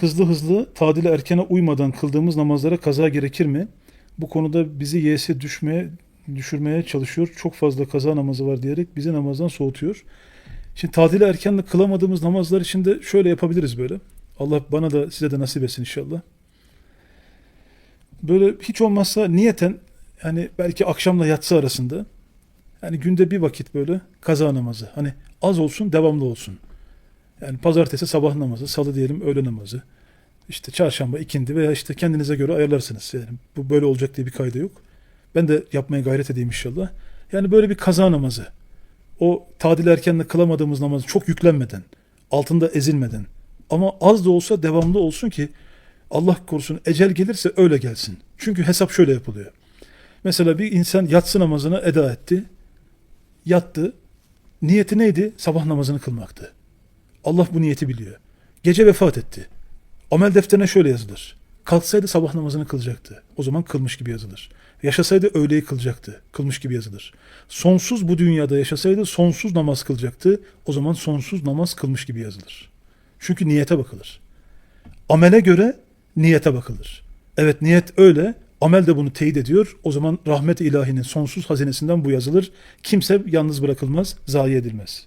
Hızlı hızlı tadile erkene uymadan kıldığımız namazlara kaza gerekir mi? Bu konuda bizi yese düşmeye düşürmeye çalışıyor. Çok fazla kaza namazı var diyerek bizi namazdan soğutuyor. Şimdi tadile erkenle kılamadığımız namazlar için de şöyle yapabiliriz böyle. Allah bana da size de nasip etsin inşallah. Böyle hiç olmazsa niyeten yani belki akşamla yatsı arasında yani günde bir vakit böyle kaza namazı. Hani az olsun devamlı olsun. Yani pazartesi sabah namazı, salı diyelim öğle namazı. İşte çarşamba ikindi veya işte kendinize göre ayarlarsınız. Yani bu böyle olacak diye bir kaydı yok. Ben de yapmaya gayret edeyim inşallah. Yani böyle bir kaza namazı. O tadil erkenle kılamadığımız namazı çok yüklenmeden, altında ezilmeden ama az da olsa devamlı olsun ki Allah korusun ecel gelirse öyle gelsin. Çünkü hesap şöyle yapılıyor. Mesela bir insan yatsı namazını eda etti. Yattı. Niyeti neydi? Sabah namazını kılmaktı. Allah bu niyeti biliyor. Gece vefat etti. Amel defterine şöyle yazılır. Kalksaydı sabah namazını kılacaktı. O zaman kılmış gibi yazılır. Yaşasaydı öğleyi kılacaktı. Kılmış gibi yazılır. Sonsuz bu dünyada yaşasaydı sonsuz namaz kılacaktı. O zaman sonsuz namaz kılmış gibi yazılır. Çünkü niyete bakılır. Amele göre niyete bakılır. Evet niyet öyle. Amel de bunu teyit ediyor. O zaman rahmet ilahinin sonsuz hazinesinden bu yazılır. Kimse yalnız bırakılmaz, zayi edilmez.